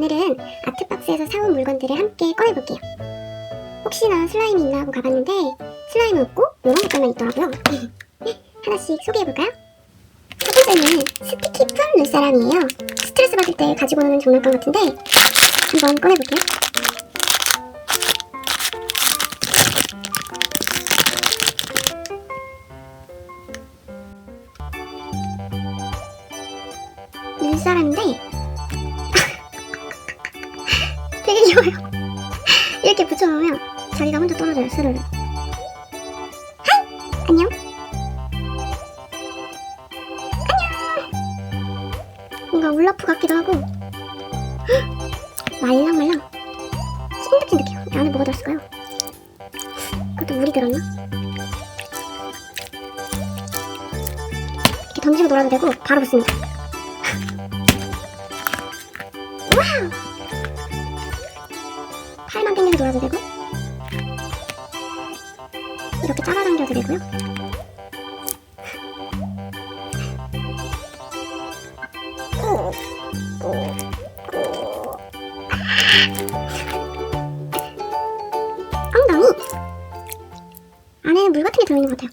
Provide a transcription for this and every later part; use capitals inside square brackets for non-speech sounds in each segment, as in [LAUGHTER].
오늘은 아트박스에서 사온 물건들을 함께 꺼내볼게요. 혹시나 슬라임이 있나 하고 가봤는데 슬라임은 없고 이런 것들만 있더라고요. [LAUGHS] 하나씩 소개해볼까요? 첫 번째는 스티키 푼 눈사람이에요. 스트레스 받을 때 가지고 노는 장난감 같은데 한번 꺼내볼게요. 눈사람인데 귀여워요. [LAUGHS] 이렇게 붙여놓으면 자기가 혼자 떨어져요, 스르르. 안녕. 안녕. 뭔가 울라프 같기도 하고 헉! 말랑말랑 찐득찐득해요. 이 안에 뭐가 들었을까요? 그것도 물이 들었나? 이렇게 던지고 놀아도 되고 바로 붙습니다. 놀아도 되고 이렇게 잡아당겨도 되고요. 엉덩이! 안에는 물 같은 게 들어있는 것 같아요.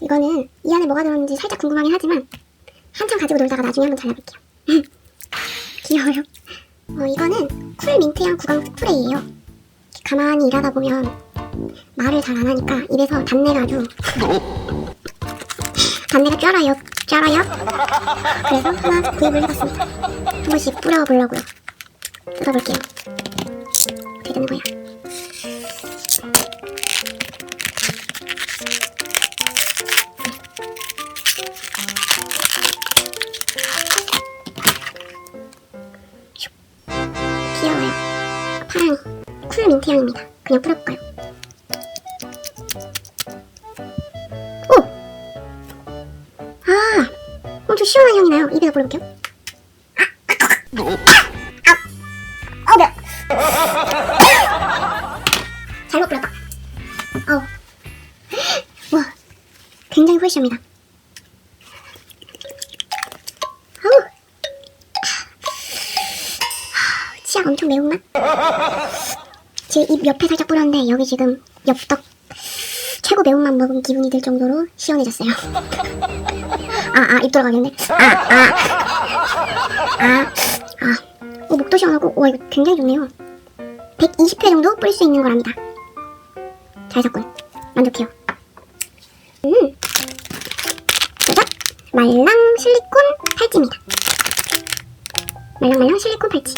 이거는 이 안에 뭐가 들었는지 살짝 궁금하긴 하지만 한참 가지고 놀다가 나중에 한번 잘라볼게요. [LAUGHS] 귀여워요. 어, 이거는 쿨 민트향 구강 스프레이예요. 가만히 일하다 보면 말을 잘 안 하니까 입에서 단내가 아주 단내가 쩔어요, 쩔어요. 그래서 하나 구입을 해봤습니다. 한 번씩 뿌려보려고요. 뜯어볼게요. 되는 거야? 쿨 민트 향입니다. 그냥 뿌려볼까요? 오! 아! 엄청 시원한 향이 나요. 입에다 뿌려볼게요. 아! 아! 어, 네. 잘못 뿌렸다. 아우. 와, 굉장히. 치약 엄청 매운맛? 지금 입 옆에 살짝 뿌렸는데 여기 지금 엽떡 최고 매운맛 먹은 기분이 들 정도로 시원해졌어요. 아, 아, 입 돌아가겠네. 아, 아, 아, 아. 오, 목도 시원하고, 와, 이거 굉장히 좋네요. 120회 정도 뿌릴 수 있는 거랍니다. 잘 샀군. 만족해요. 음. 짜잔! 말랑 실리콘 팔찌입니다. 말랑말랑 실리콘 팔찌.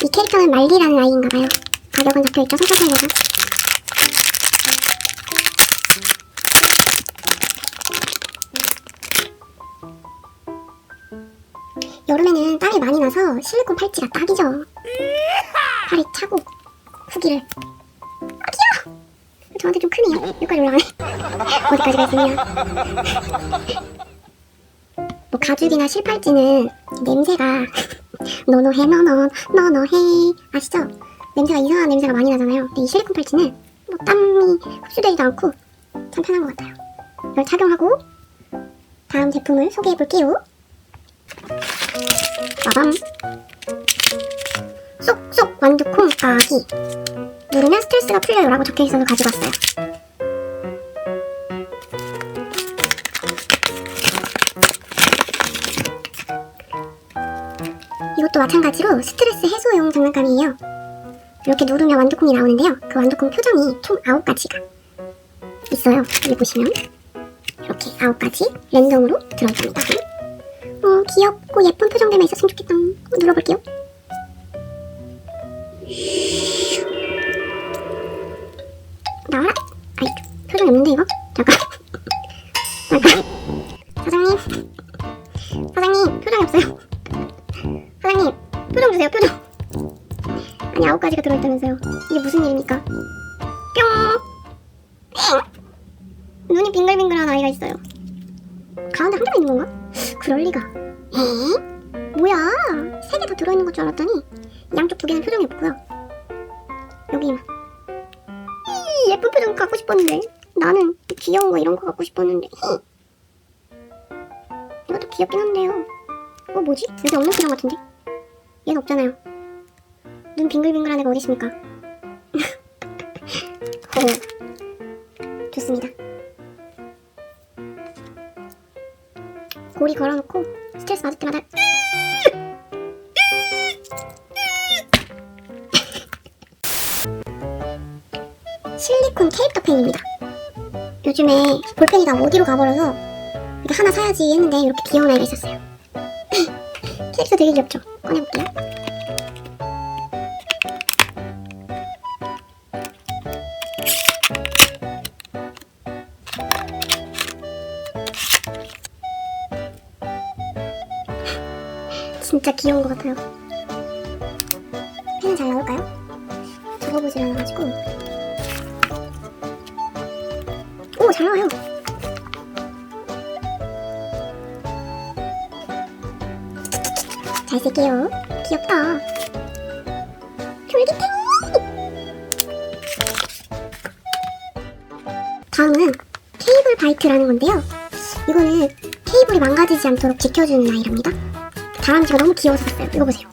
이 캐릭터는 말리라는 아이인가봐요. 가격은 적혀있죠, 상사편에가. 여름에는 땀이 많이 나서 실리콘 팔찌가 딱이죠. 팔이 차고 후기를. 아 귀여워. 저한테 좀 크네요. 여기까지 올라가네. 어디까지가 있으냐. 뭐 가죽이나 실팔찌는 냄새가 노노해 너너 너너해 아시죠? 냄새가 이상한 냄새가 많이 나잖아요. 근데 이 실리콘 팔찌는 뭐 땀이 흡수되지도 않고 참 편한 것 같아요. 이걸 착용하고 다음 제품을 소개해 볼게요. 빠밤 쏙쏙 완두콩 아기 누르면 스트레스가 풀려요라고 적혀 있어서 가지고 왔어요. 이것도 마찬가지로 스트레스 해소용 장난감이에요. 이렇게 누르면 완두콩이 나오는데요. 그 완두콩 표정이 총 9가지가 있어요. 여기 보시면 이렇게 9가지 랜덤으로 들어있답니다. 어, 귀엽고 예쁜 표정들만 있었으면 좋겠다. 눌러볼게요. 아니, 아홉 가지가 들어있다면서요. 이게 무슨 일입니까? 뿅! 엥! 눈이 빙글빙글한 아이가 있어요. 가운데 한 개만 있는 건가? 그럴 리가. 에? 뭐야? 세 개 다 들어있는 것 줄 알았더니 양쪽 두 개는 표정이 없고요. 여기만. 이 예쁜 표정 갖고 싶었는데 나는 귀여운 거 이런 거 갖고 싶었는데 히. 이것도 귀엽긴 한데요. 어 뭐지? 여기 없는 기장 같은데? 얘는 없잖아요. 눈 빙글빙글한 애가 어디 있습니까? [LAUGHS] 어, 좋습니다. 고리 걸어놓고 스트레스 받을 때마다 실리콘 캐릭터 펜입니다. 요즘에 볼펜이 다 어디로 가버려서 하나 사야지 했는데 이렇게 귀여운 아이가 있었어요. [LAUGHS] 캐릭터 되게 귀엽죠? 꺼내볼게요. 진짜 귀여운 것 같아요. 펜은 잘 나올까요? 접어보질 않아가지고. 오, 잘 나와요. 잘 쓸게요. 귀엽다. 쫄깃해. 다음은 케이블 바이트라는 건데요. 이거는 케이블이 망가지지 않도록 지켜주는 아이랍니다. 다람쥐가 너무 귀여워서 샀어요. 이거 보세요.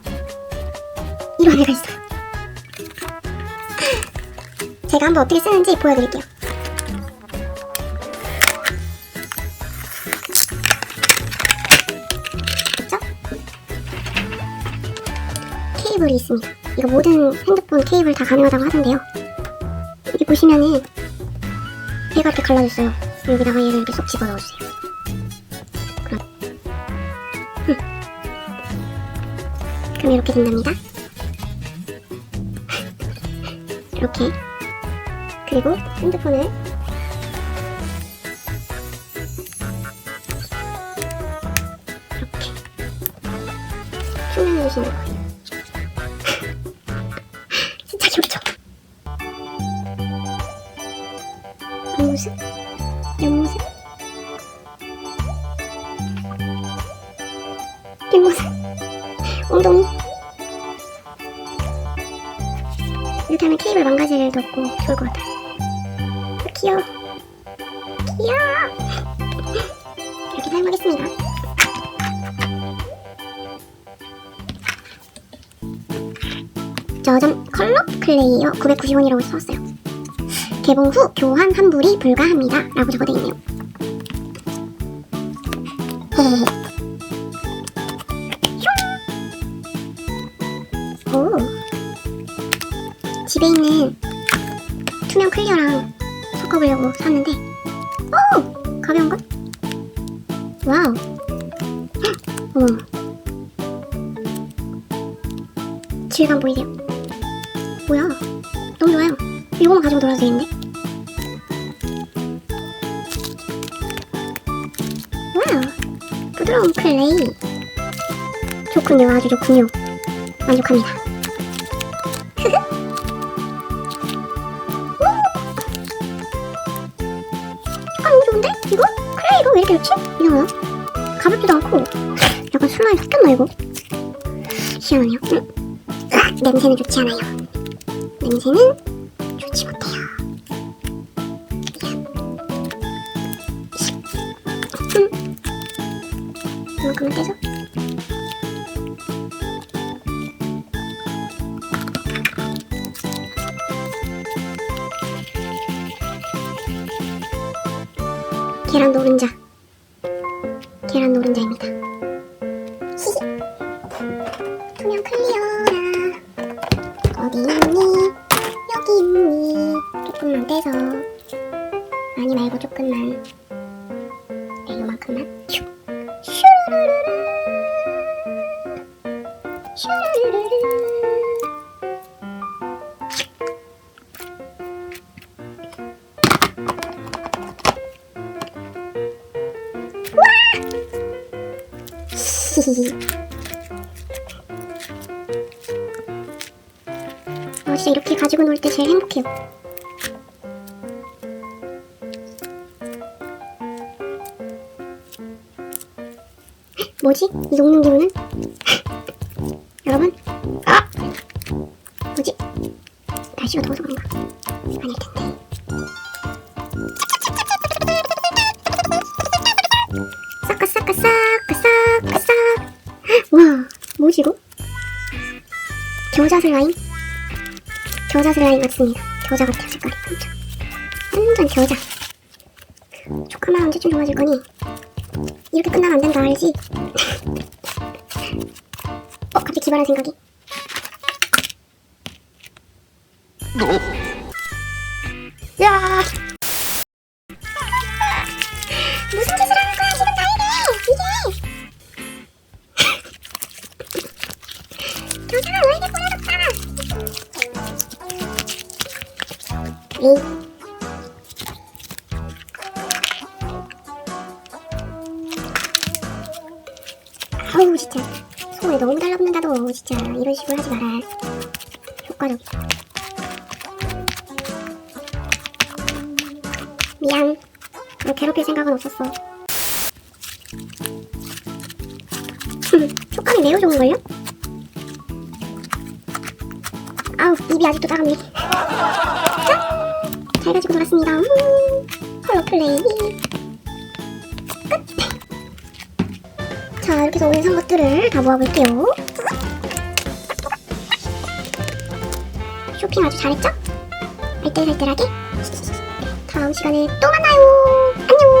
이런 애가 있어요. [LAUGHS] 제가 한번 어떻게 쓰는지 보여드릴게요. 됐죠? 케이블이 있습니다. 이거 모든 핸드폰 케이블 다 가능하다고 하던데요. 여기 보시면은 배가 이렇게 갈라졌어요. 여기다가 얘를 이렇게 쏙 집어 넣어주세요. 이렇게 된답니다. 이렇게. 그리고 핸드폰을 이렇게 충전해 주시는 거예요. 진짜 귀엽죠? 옆모습? 옆모습? 뒷모습? 엉덩이? 망가질 일도 없고 좋을 것 같아요. 아, 귀여워. 귀여워. 이렇게 사용하겠습니다. 저점 컬러 클레이어 990원이라고 써왔어요. 개봉 후 교환 환불이 불가합니다. 라고 적어져 있네요. 집에 있는 투명 클리어랑 섞어보려고 샀는데 오! 가벼운 것? 와우. 헉! 어머. 질감 보이세요? 뭐야? 너무 좋아요. 이거만 가지고 놀아도 되겠는데? 와우. 부드러운 클레이. 좋군요. 아주 좋군요. 만족합니다. 왜 이렇게 좋지? 이상하나? 가볍지도 않고 약간 슬라임 섞였나 이거? 희한하네요 음. 으악, 냄새는 좋지 않아요 냄새는 좋지 못해요 음. 이만큼만 떼서 계란 노른자 계란 노른자입니다. 히히 투명 클리어라 어디 있니? 여기 있니? 조금만 떼서. 많이 말고 조금만 [LAUGHS] 아 진짜 이렇게 가지고 놀 때 제일 행복해요. [GASPS] 뭐지? 이 녹는 기분은? [LAUGHS] 여러분? 아! 뭐지? 날씨가 더워서 그런가? 겨자 슬 라임? 겨자 슬 라임 같습니다. 겨자 같아요, 색깔이. 완전 겨자. 조카만 언제쯤 좋아질 거니? 이렇게 끝나면 안 된다, 알지? 어, 갑자기 기발한 생각이. 야! 이. 아우 진짜. 손에 너무 달라붙는다 너 진짜 이런 식으로 하지 마라. 효과적이다. 미안. 너 괴롭힐 생각은 없었어. 촉감이 매우 좋은걸요? 아우 입이 아직도 따갑네. 자, 잘 가지고 놀았습니다 음, 컬러 플레이 자, 이렇게 해서 오늘 산 것들을 다 모아볼게요. 쇼핑 아주 잘했죠? 알뜰살뜰하게. 다음 시간에 또 만나요.